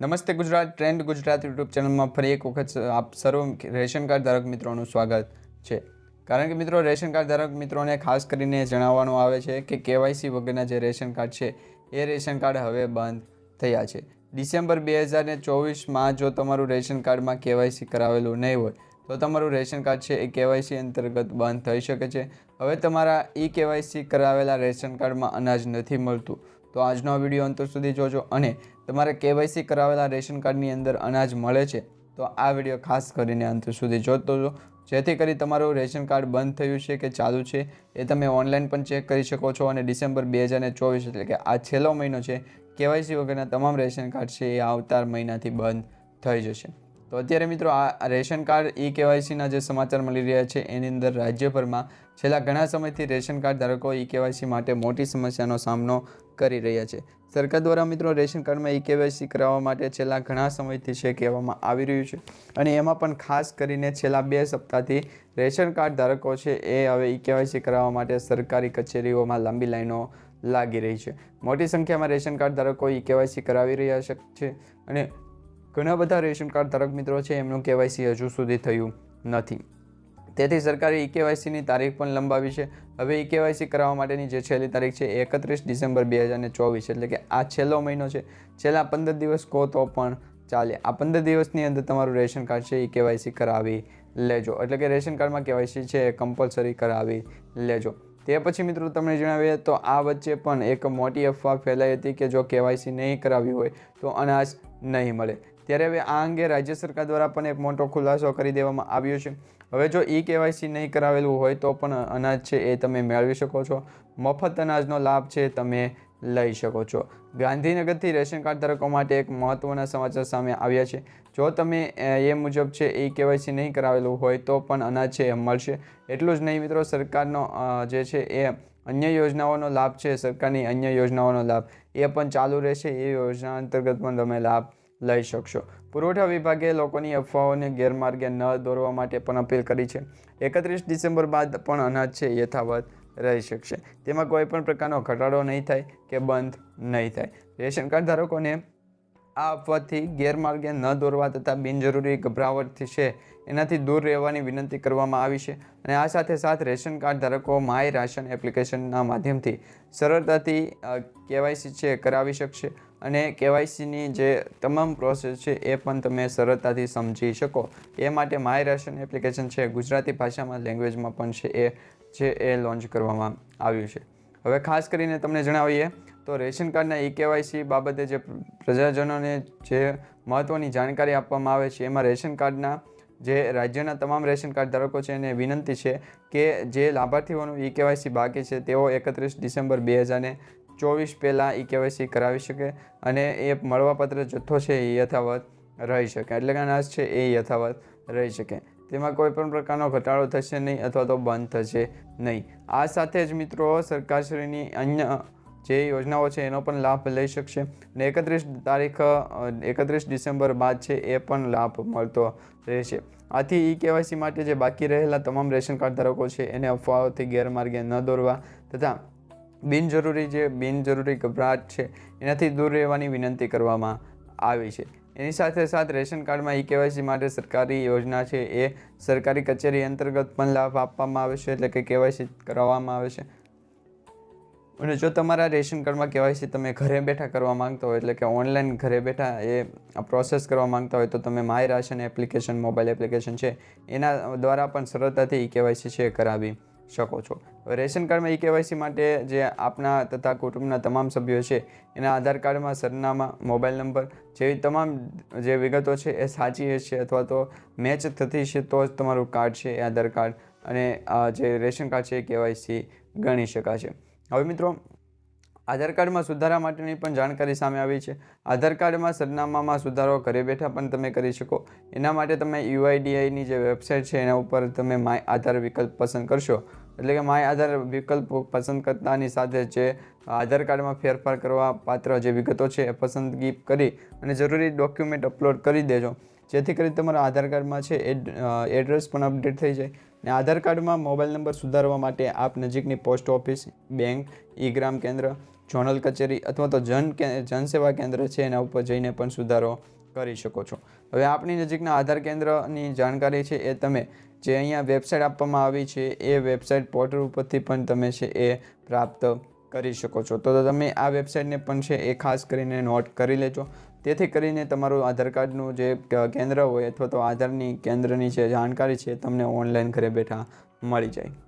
નમસ્તે Gujarat, trend Gujarat YouTube ચેનલમાં ફરી એક વખત આપ સર્વ રેશન કાર્ડ ધારક મિત્રોનું સ્વાગત છે. કારણ કે મિત્રો, રેશન કાર્ડ ધારક મિત્રોને ખાસ કરીને જણાવવાનું આવે છે કે કેવાયસી વગરના જે રેશન કાર્ડ છે, એ રેશન કાર્ડ હવે બંધ થયા છે. ડિસેમ્બર બે હજાર ચોવીસમાં જો તમારું રેશન કાર્ડમાં કેવાયસી કરાવેલું નહીં હોય, તો તમારું રેશન કાર્ડ છે એ કેવાયસી અંતર્ગત બંધ થઈ શકે છે. હવે તમારા ઈ કેવાયસી કરાવેલા રેશન કાર્ડમાં અનાજ નથી મળતું. તો આજનો વીડિયો અંત સુધી જોજો અને તમારે કેવાયસી કરાવેલા રેશન કાર્ડની અંદર અનાજ મળે છે, તો આ વીડિયો ખાસ કરીને અંત સુધી જોતો જો જેથી કરી તમારું રેશન કાર્ડ બંધ થયું છે કે ચાલુ છે, એ તમે ઓનલાઈન પણ ચેક કરી શકો છો. અને ડિસેમ્બર બે હજાર ચોવીસ એટલે કે આ છેલ્લો મહિનો છે, કેવાયસી વગરના તમામ રેશન કાર્ડ છે એ આવતા મહિનાથી બંધ થઈ જશે. તો અત્યારે મિત્રો આ રેશન કાર્ડ ઈ કેવાયસીના જે સમાચાર મળી રહ્યા છે, એની અંદર રાજ્યભરમાં છેલ્લા ઘણા સમયથી રેશન કાર્ડ ધારકો ઈ કેવાયસી માટે મોટી સમસ્યાનો સામનો કરી રહ્યા છે. સરકાર દ્વારા મિત્રો રેશન કાર્ડમાં ઈ કેવાયસી કરાવવા માટે છેલ્લા ઘણા સમયથી છે કહેવામાં આવી રહ્યું છે. અને એમાં પણ ખાસ કરીને છેલ્લા બે સપ્તાહથી રેશન કાર્ડ ધારકો છે એ હવે ઈ કેવાયસી કરાવવા માટે સરકારી કચેરીઓમાં લાંબી લાઈનો લાગી રહી છે. મોટી સંખ્યામાં રેશન કાર્ડ ધારકો ઈ કેવાયસી કરાવી રહ્યા છે અને ઘણા બધા રેશન કાર્ડ ધારક મિત્રો છે, એમનું કેવાયસી હજુ સુધી થયું નથી. તેથી સરકારે ઈ કેવાયસીની તારીખ પણ લંબાવી છે. હવે ઈ કેવાયસી કરાવવા માટેની જે છેલ્લી તારીખ છે એકત્રીસ ડિસેમ્બર બે હજાર ચોવીસ, એટલે કે આ છેલ્લો મહિનો છે. છેલ્લા પંદર દિવસ કહો તો પણ ચાલે. આ પંદર દિવસની અંદર તમારું રેશન કાર્ડ છે, એ કેવાયસી કરાવી લેજો. એટલે કે રેશન કાર્ડમાં કેવાયસી છે, એ કમ્પલસરી કરાવી લેજો. તે પછી મિત્રો તમને જણાવીએ તો આ વચ્ચે પણ એક મોટી અફવા ફેલાઈ હતી કે જો કેવાયસી નહીં કરાવી હોય તો અનાજ નહીં મળે. ત્યારે હવે આ અંગે રાજ્ય સરકાર દ્વારા પણ એક મોટો ખુલાસો કરી દેવામાં આવ્યો છે. હવે જો ઈ કેવાયસી નહીં કરાવેલું હોય તો પણ અનાજ છે એ તમે મેળવી શકો છો. મફત અનાજનો લાભ છે તમે લઈ શકો છો. ગાંધીનગરથી રેશન કાર્ડ ધારકો માટે એક મહત્ત્વના સમાચાર સામે આવ્યા છે. જો તમે એ મુજબ છે ઈ કેવાયસી નહીં કરાવેલું હોય તો પણ અનાજ છે એ મળશે. એટલું જ નહીં મિત્રો, સરકારનો જે છે એ અન્ય યોજનાઓનો લાભ છે, સરકારની અન્ય યોજનાઓનો લાભ. એ પણ ચાલુ રહેશે. એ યોજના અંતર્ગત પણ તમે લાભ લઈ શકશો. પુરવઠા વિભાગે લોકોની અફવાઓને ગેરમાર્ગે ન દોરવા માટે પણ અપીલ કરી છે. એકત્રીસ ડિસેમ્બર બાદ પણ અનાજ છે, યથાવત રહી શકશે. તેમાં કોઈ પણ પ્રકારનો ઘટાડો નહીં થાય કે બંધ નહીં થાય. રેશન કાર્ડ ધારકોને આ અફવાથી ગેરમાર્ગે ન દોરવા તથા બિનજરૂરી ગભરાવટથી છે એનાથી દૂર રહેવાની વિનંતી કરવામાં આવી છે. અને આ સાથે સાથ રેશન કાર્ડ ધારકો માય રાશન એપ્લિકેશનના માધ્યમથી સરળતાથી કેવાયસી છે, કરાવી શકશે. અને કેવાયસીની જે તમામ પ્રોસેસ છે, એ પણ તમે સરળતાથી સમજી શકો. એ માટે માય રેશન એપ્લિકેશન છે, ગુજરાતી ભાષામાં લેંગ્વેજમાં પણ છે, એ જે એ લોન્ચ કરવામાં આવ્યું છે. હવે ખાસ કરીને તમને જણાવીએ, તો રેશન કાર્ડના ઈ કેવાયસી બાબતે જે પ્રજાજનોને જે મહત્ત્વની જાણકારી આપવામાં આવે છે, એમાં રેશન કાર્ડના જે રાજ્યના તમામ રેશન કાર્ડ ધારકો છે, એને વિનંતી છે કે જે લાભાર્થીઓનું ઈ કેવાયસી બાકી છે, તેઓ એકત્રીસ ડિસેમ્બર બે હજારને ચોવીસ પહેલાં ઈ કેવાયસી કરાવી શકે અને એ મળવાપત્ર જથ્થો છે એ યથાવત રહી શકે. એટલે કે અનાજ છે એ યથાવત રહી શકે. તેમાં કોઈ પણ પ્રકારનો ઘટાડો થશે નહીં અથવા તો બંધ થશે નહીં. આ સાથે જ મિત્રો સરકારશ્રીની અન્ય જે યોજનાઓ છે એનો પણ લાભ લઈ શકશે અને એકત્રીસ તારીખ એકત્રીસ ડિસેમ્બર બાદ છે એ પણ લાભ મળતો રહેશે. આથી ઈ કેવાયસી માટે જે બાકી રહેલા તમામ રેશન કાર્ડ ધારકો છે એને અફવાઓથી ગેરમાર્ગે ન દોરવા તથા બિનજરૂરી જે બિનજરૂરી ગભરાટ છે, એનાથી દૂર રહેવાની વિનંતી કરવામાં આવી છે. એની સાથે સાથે રેશન કાર્ડમાં ઈ કેવાયસી માટે સરકારી યોજના છે, એ સરકારી કચેરી અંતર્ગત પણ લાભ આપવામાં આવે છે, એટલે કે કેવાયસી કરાવવામાં આવે છે. અને જો તમારા રેશન કાર્ડમાં કેવાયસી તમે ઘરે બેઠા કરવા માંગતા હોય, એટલે કે ઓનલાઈન ઘરે બેઠા એ પ્રોસેસ કરવા માંગતા હોય, તો તમે my ration application, mobile application છે, એના દ્વારા પણ સરળતાથી ઈ કેવાયસી છે કરાવી શકો છો. રેશન કાર્ડમાં ઈ કેવાયસી માટે જે આપના તથા કુટુંબના તમામ સભ્યો છે, એના આધાર કાર્ડમાં સરનામા, મોબાઈલ નંબર જેવી તમામ જે વિગતો છે એ સાચી છે અથવા તો મેચ થતી છે તો જ તમારું કાર્ડ છે એ આધાર કાર્ડ અને જે રેશન કાર્ડ છે એ કેવાયસી ગણી શકાશે. હવે મિત્રો, આધાર કાર્ડમાં સુધારા માટેની પણ જાણકારી સામે આવી છે. આધાર કાર્ડમાં સરનામામાં સુધારો ઘરે બેઠા પણ તમે કરી શકો. એના માટે તમે યુઆઈડીઆઈની જે વેબસાઇટ છે એના ઉપર તમે માય આધાર વિકલ્પ પસંદ કરશો. એટલે કે માય આધાર વિકલ્પ પસંદ કરતાની સાથે જે આધાર કાર્ડમાં ફેરફાર કરવા પાત્ર જે વિગતો છે એ પસંદગી કરી અને જરૂરી ડોક્યુમેન્ટ અપલોડ કરી દેજો. જેથી કરી તમારા આધાર કાર્ડમાં છે એડ્રેસ પણ અપડેટ થઈ જાય ને આધાર કાર્ડમાં મોબાઈલ નંબર સુધારવા માટે આપ નજીકની post office, bank e Gram Kendra, zonal કચેરી અથવા તો જન જનસેવા કેન્દ્ર છે એના ઉપર જઈને પણ સુધારો કરી શકો છો. હવે આપણી નજીકના આધાર કેન્દ્રની જાણકારી છે એ તમે જે અહીંયા વેબસાઇટ આપવામાં આવી છે, એ વેબસાઇટ પોર્ટલ ઉપરથી પણ તમે છે એ પ્રાપ્ત કરી શકો છો. તો તમે આ વેબસાઇટને પણ છે એ ખાસ કરીને નોટ કરી લેજો. તેથી કરીને તમારું આધાર કાર્ડનું જે કેન્દ્ર હોય અથવા તો આધારની કેન્દ્રની જે જાણકારી છે તમને ઓનલાઈન ઘરે બેઠા મળી જાય.